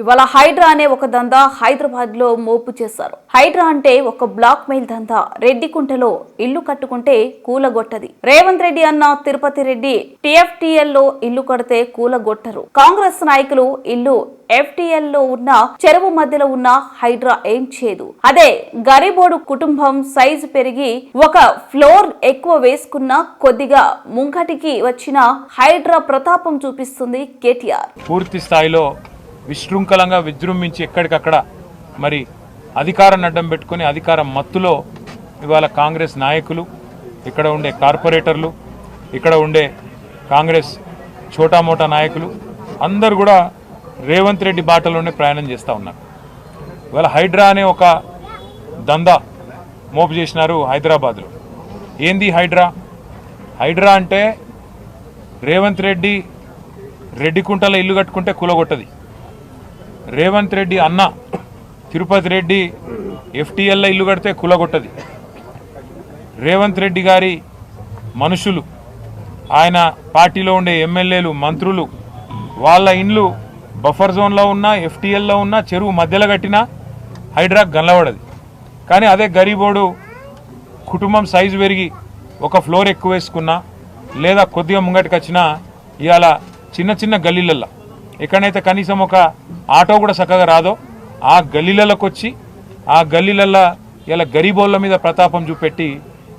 ఇవాళ హైడ్రా అనే ఒక దందా హైదరాబాద్లో మోపు చేశారు. హైడ్రా అంటే ఒక బ్లాక్ మెయిల్ దందా. రెడ్డికుంటలో ఇల్లు కట్టుకుంటే కూలగొట్టది. రేవంత్ రెడ్డి అన్న తిరుపతి రెడ్డి టిఎఫ్టిఎల్లో ఇల్లు కడితే కూలగొట్టరు. కాంగ్రెస్ నాయకులు ఇల్లు ఎఫ్టిఎల్లో ఉన్న చెరువు మధ్యలో ఉన్న హైడ్రా ఏం చేయదు. అదే గరీబోడు కుటుంబం సైజు పెరిగి ఒక ఫ్లోర్ ఎక్కువ వేసుకున్న కొద్దిగా ముంగటికి వచ్చిన హైడ్రా ప్రతాపం చూపిస్తుంది కేటీఆర్. పూర్తి స్థాయిలో విశృంఖలంగా విజృంభించి ఎక్కడికక్కడ మరి అధికారాన్ని అడ్డం పెట్టుకొని అధికారం మత్తులో ఇవాళ కాంగ్రెస్ నాయకులు ఇక్కడ ఉండే కార్పొరేటర్లు ఇక్కడ ఉండే కాంగ్రెస్ చోటామోటా నాయకులు అందరు కూడా రేవంత్ రెడ్డి బాటలోనే ప్రయాణం చేస్తూ ఉన్నారు. ఇవాళ హైడ్రా అనే ఒక దందా మోపు చేసినారు హైదరాబాద్లో. ఏంది హైడ్రా? హైడ్రా అంటే రేవంత్ రెడ్డి రెడ్డికుంటల ఇల్లు కట్టుకుంటే కూలగొట్టది. రేవంత్ రెడ్డి అన్న తిరుపతి రెడ్డి ఎఫ్టీఎల్లో ఇల్లు కడితే కులగొట్టది. రేవంత్ రెడ్డి గారి మనుషులు ఆయన పార్టీలో ఉండే ఎమ్మెల్యేలు మంత్రులు వాళ్ళ ఇండ్లు బఫర్ జోన్లో ఉన్న ఎఫ్టీఎల్లో ఉన్న చెరువు మధ్యలో కట్టిన హైడ్రాక్ గనలబడది. కానీ అదే గరీబోడు కుటుంబం సైజు పెరిగి ఒక ఫ్లోర్ ఎక్కువ వేసుకున్నా లేదా కొద్దిగా ముంగటికి వచ్చినా ఇవాళ చిన్న చిన్న గల్లీలల్లో ఎక్కడైతే కనీసం ఒక ఆటో కూడా చక్కగా రాదో ఆ గల్లీలలోకి వచ్చి ఆ గల్లీలల్లో ఇలా గరీబోళ్ళ మీద ప్రతాపం చూపెట్టి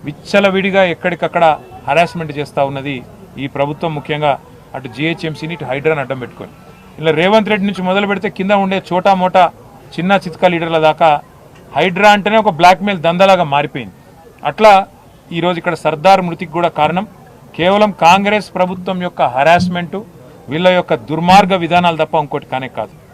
విచ్చలవిడిగా ఎక్కడికక్కడ హరాస్మెంట్ చేస్తూ ఉన్నది ఈ ప్రభుత్వం ముఖ్యంగా అటు జిహెచ్ఎంసీని ఇటు హైడ్రాన్ అడ్డం పెట్టుకొని. ఇలా రేవంత్ రెడ్డి నుంచి మొదలు పెడితే కింద ఉండే చోటా మోటా చిన్న చిత్కా లీడర్ల దాకా హైడ్రా అంటేనే ఒక బ్లాక్మెయిల్ దందలాగా మారిపోయింది. అట్లా ఈరోజు ఇక్కడ సర్దార్ మృతికి కూడా కారణం. కేవలం కాంగ్రెస్ ప్రభుత్వం యొక్క హరాస్మెంటు వీళ్ళ యొక్క దుర్మార్గ విధానాలు తప్ప ఇంకోటి కానే కాదు.